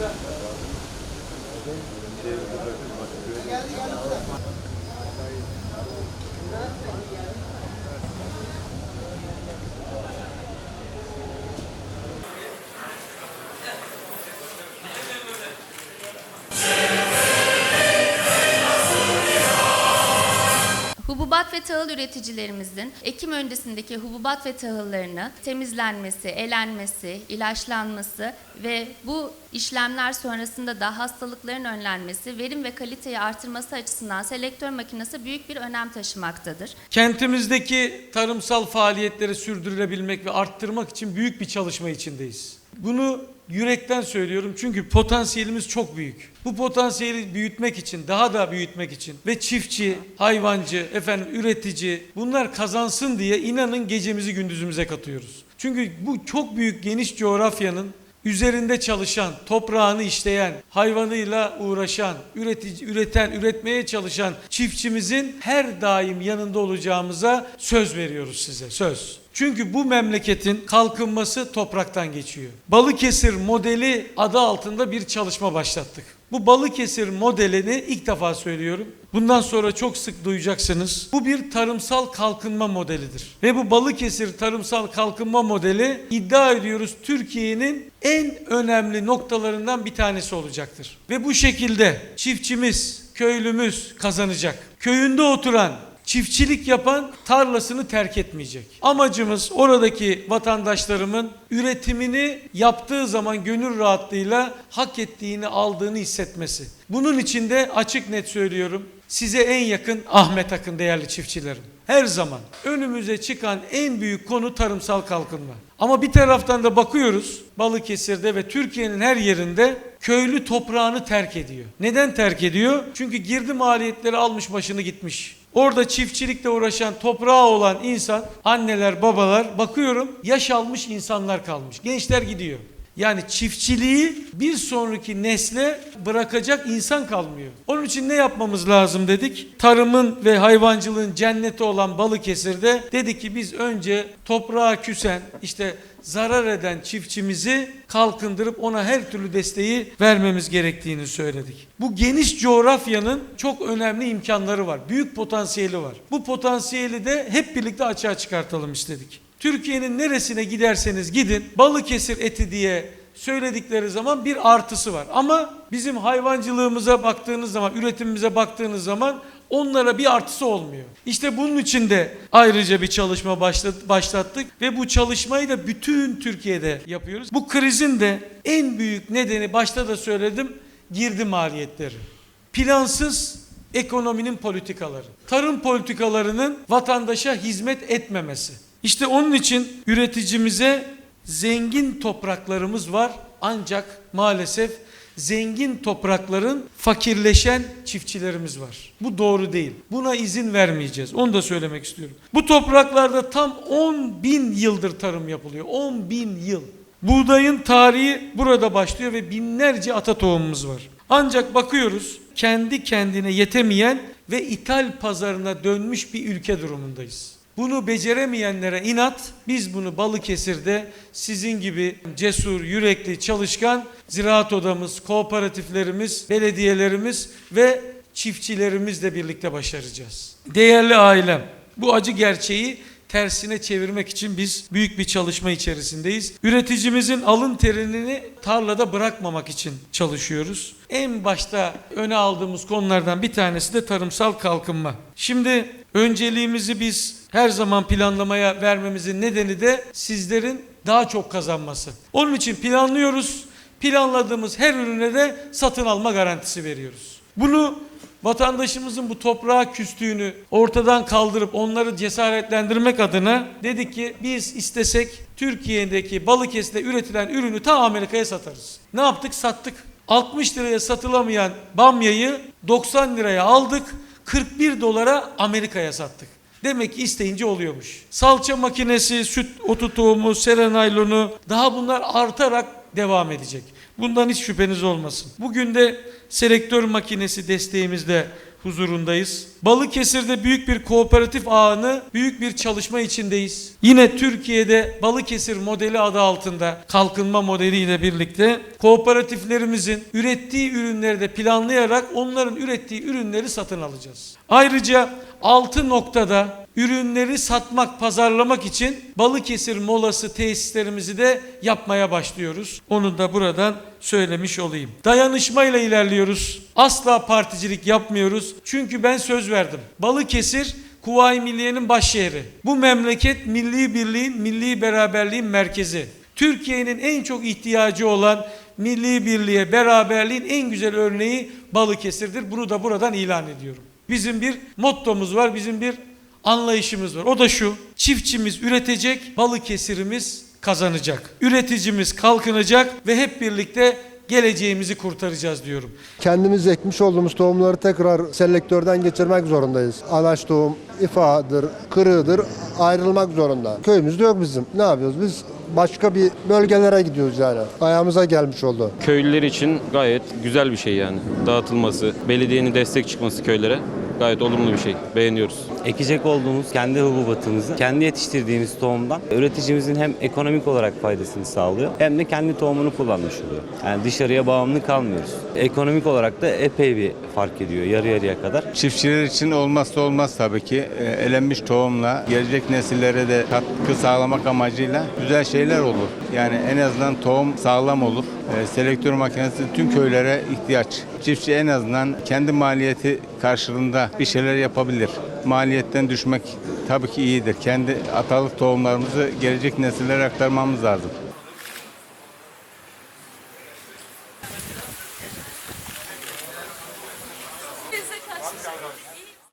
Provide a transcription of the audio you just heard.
Hububat ve tahıl üreticilerimizin ekim öncesindeki hububat ve tahıllarını temizlenmesi, elenmesi, ilaçlanması ve bu işlemler sonrasında da hastalıkların önlenmesi, verim ve kaliteyi artırması açısından selektör makinesi büyük bir önem taşımaktadır. Kentimizdeki tarımsal faaliyetleri sürdürülebilmek ve arttırmak için büyük bir çalışma içindeyiz. Bunu yürekten söylüyorum çünkü potansiyelimiz çok büyük. Bu potansiyeli büyütmek için, daha da büyütmek için ve çiftçi, hayvancı, efendim üretici bunlar kazansın diye inanın gecemizi gündüzümüze katıyoruz. Çünkü bu çok büyük geniş coğrafyanın üzerinde çalışan, toprağını işleyen, hayvanıyla uğraşan, üretici, üreten, üretmeye çalışan çiftçimizin her daim yanında olacağımıza söz veriyoruz size. Söz. Çünkü bu memleketin kalkınması topraktan geçiyor. Balıkesir modeli adı altında bir çalışma başlattık. Bu Balıkesir modelini ilk defa söylüyorum. Bundan sonra çok sık duyacaksınız. Bu bir tarımsal kalkınma modelidir. Ve bu Balıkesir tarımsal kalkınma modeli iddia ediyoruz Türkiye'nin en önemli noktalarından bir tanesi olacaktır. Ve bu şekilde çiftçimiz, köylümüz kazanacak. Köyünde oturan çiftçilik yapan tarlasını terk etmeyecek. Amacımız oradaki vatandaşlarımın üretimini yaptığı zaman gönül rahatlığıyla hak ettiğini aldığını hissetmesi. Bunun için de açık net söylüyorum. Size en yakın Ahmet Akın değerli çiftçilerim. Her zaman önümüze çıkan en büyük konu tarımsal kalkınma. Ama bir taraftan da bakıyoruz Balıkesir'de ve Türkiye'nin her yerinde köylü toprağını terk ediyor. Neden terk ediyor? Çünkü girdi maliyetleri almış başını gitmiş. Orada çiftçilikle uğraşan, toprağı olan insan, anneler, babalar bakıyorum yaş almış insanlar kalmış. Gençler gidiyor. Yani çiftçiliği bir sonraki nesle bırakacak insan kalmıyor. Onun için ne yapmamız lazım dedik? Tarımın ve hayvancılığın cenneti olan Balıkesir'de dedik ki biz önce toprağa küsen, işte zarar eden çiftçimizi kalkındırıp ona her türlü desteği vermemiz gerektiğini söyledik. Bu geniş coğrafyanın çok önemli imkanları var. Büyük potansiyeli var. Bu potansiyeli de hep birlikte açığa çıkartalım istedik. Türkiye'nin neresine giderseniz gidin Balıkesir eti diye söyledikleri zaman bir artısı var. Ama bizim hayvancılığımıza baktığınız zaman, üretimimize baktığınız zaman onlara bir artısı olmuyor. İşte bunun için de ayrıca bir çalışma başlat- başlattık ve bu çalışmayı da bütün Türkiye'de yapıyoruz. Bu krizin de en büyük nedeni başta da söyledim girdi maliyetleri. Plansız ekonominin politikaları. Tarım politikalarının vatandaşa hizmet etmemesi. İşte onun için üreticimize zengin topraklarımız var ancak maalesef zengin toprakların fakirleşen çiftçilerimiz var. Bu doğru değil. Buna izin vermeyeceğiz. Onu da söylemek istiyorum. Bu topraklarda tam 10 bin yıldır tarım yapılıyor. 10 bin yıl. Buğdayın tarihi burada başlıyor ve binlerce ata tohumumuz var. Ancak bakıyoruz kendi kendine yetemeyen ve ithal pazarına dönmüş bir ülke durumundayız. Bunu beceremeyenlere inat, biz bunu Balıkesir'de sizin gibi cesur, yürekli, çalışkan ziraat odamız, kooperatiflerimiz, belediyelerimiz ve çiftçilerimizle birlikte başaracağız. Değerli ailem, bu acı gerçeği tersine çevirmek için biz büyük bir çalışma içerisindeyiz. Üreticimizin alın terini tarlada bırakmamak için çalışıyoruz. En başta öne aldığımız konulardan bir tanesi de tarımsal kalkınma. Şimdi önceliğimizi biz her zaman planlamaya vermemizin nedeni de sizlerin daha çok kazanması. Onun için planlıyoruz. Planladığımız her ürüne de satın alma garantisi veriyoruz. Bunu vatandaşımızın bu toprağa küstüğünü ortadan kaldırıp onları cesaretlendirmek adına dedik ki biz istesek Türkiye'deki Balıkesir'de üretilen ürünü ta Amerika'ya satarız. Ne yaptık? Sattık. 60 liraya satılamayan bamyayı 90 liraya aldık. 41 dolara Amerika'ya sattık. Demek ki isteyince oluyormuş. Salça makinesi, süt otu tohumu, serenaylonu daha bunlar artarak devam edecek. Bundan hiç şüpheniz olmasın. Bugün de selektör makinesi desteğimizde huzurundayız. Balıkesir'de büyük bir kooperatif ağını, büyük bir çalışma içindeyiz. Yine Türkiye'de Balıkesir modeli adı altında kalkınma modeliyle birlikte kooperatiflerimizin ürettiği ürünleri de planlayarak onların ürettiği ürünleri satın alacağız. Ayrıca 6 noktada ürünleri satmak, pazarlamak için Balıkesir molası tesislerimizi de yapmaya başlıyoruz. Onu da buradan söylemiş olayım. Dayanışmayla ilerliyoruz. Asla particilik yapmıyoruz. Çünkü ben söz verdim. Balıkesir Kuvayi Milliye'nin baş şehri. Bu memleket milli birliğin, milli beraberliğin merkezi. Türkiye'nin en çok ihtiyacı olan milli birliğe, beraberliğin en güzel örneği Balıkesir'dir. Bunu da buradan ilan ediyorum. Bizim bir mottomuz var, bizim bir anlayışımız var. O da şu, çiftçimiz üretecek, Balıkesir'imiz kazanacak. Üreticimiz kalkınacak ve hep birlikte geleceğimizi kurtaracağız diyorum. Kendimiz ekmiş olduğumuz tohumları tekrar selektörden geçirmek zorundayız. Anaç tohum, ifadır, kırığıdır ayrılmak zorunda. Köyümüzde yok bizim. Ne yapıyoruz? Biz başka bir bölgelere gidiyoruz yani. Ayağımıza gelmiş oldu. Köylüler için gayet güzel bir şey yani. Dağıtılması, belediyenin destek çıkması köylere gayet olumlu bir şey. Beğeniyoruz. Ekecek olduğumuz kendi hububatımızı kendi yetiştirdiğimiz tohumdan üreticimizin hem ekonomik olarak faydasını sağlıyor hem de kendi tohumunu kullanmış oluyor. Yani dışarıya bağımlı kalmıyoruz. Ekonomik olarak da epey bir fark ediyor yarı yarıya kadar. Çiftçiler için olmazsa olmaz tabii ki. E, Elenmiş tohumla gelecek nesillere de katkı sağlamak amacıyla güzel şeyler olur. Yani en azından tohum sağlam olur. E, Selektör makinesi tüm köylere ihtiyaç. Çiftçi en azından kendi maliyeti karşılığında bir şeyler yapabilir. Maliyetten düşmek tabii ki iyidir. Kendi atalık tohumlarımızı gelecek nesillere aktarmamız lazım.